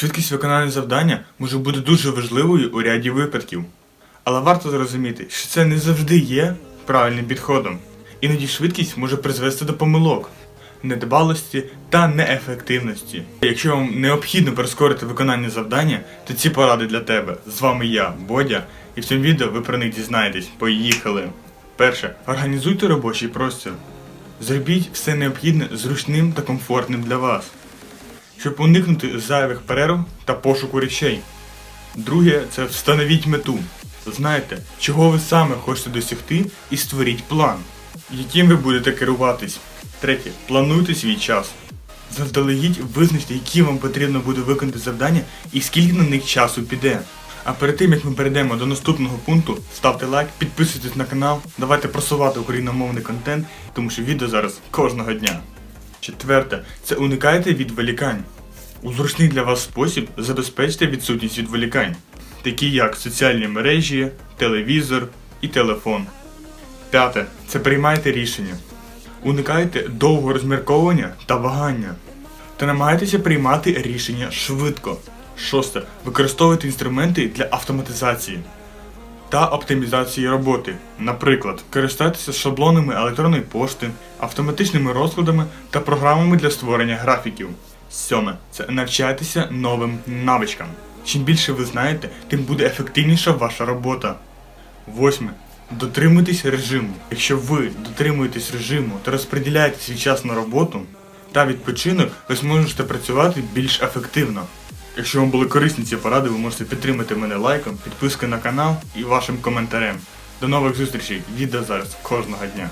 Швидкість виконання завдання може бути дуже важливою у ряді випадків. Але варто зрозуміти, що це не завжди є правильним підходом. Іноді швидкість може призвести до помилок, недбалості та неефективності. Якщо вам необхідно прискорити виконання завдання, то ці поради для тебе. З вами я, Бодя, і в цьому відео ви про них дізнаєтесь. Поїхали! Перше. Організуйте робочий простір. Зробіть все необхідне зручним та комфортним для вас, щоб уникнути зайвих перерв та пошуку речей. Друге це встановіть мету. Знайте, чого ви саме хочете досягти, і створіть план, яким ви будете керуватись. Третє. Плануйте свій час. Заздалегідь визначте, які вам потрібно буде виконати завдання і скільки на них часу піде. А перед тим як ми перейдемо до наступного пункту, ставте лайк, підписуйтесь на канал, давайте просувати україномовний контент, тому що відео зараз кожного дня. Четверте, це уникайте відволікань. У зручний для вас спосіб забезпечте відсутність відволікань, такі як соціальні мережі, телевізор і телефон. П'яте. Це приймайте рішення. Уникайте довгого розмірковування та вагання. Та намагайтеся приймати рішення швидко. Шосте. Використовуйте інструменти для автоматизації та оптимізації роботи. Наприклад, користайтеся шаблонами електронної пошти, автоматичними розкладами та програмами для створення графіків. Сьоме це навчайтеся новим навичкам. Чим більше ви знаєте, тим буде ефективніша ваша робота. Восьме. Дотримуйтесь режиму. Якщо ви дотримуєтесь режиму та розподіляєте свій час на роботу та відпочинок, ви зможете працювати більш ефективно. Якщо вам були корисні ці поради, ви можете підтримати мене лайком, підпискою на канал і вашим коментарем. До нових зустрічей, відео зараз кожного дня.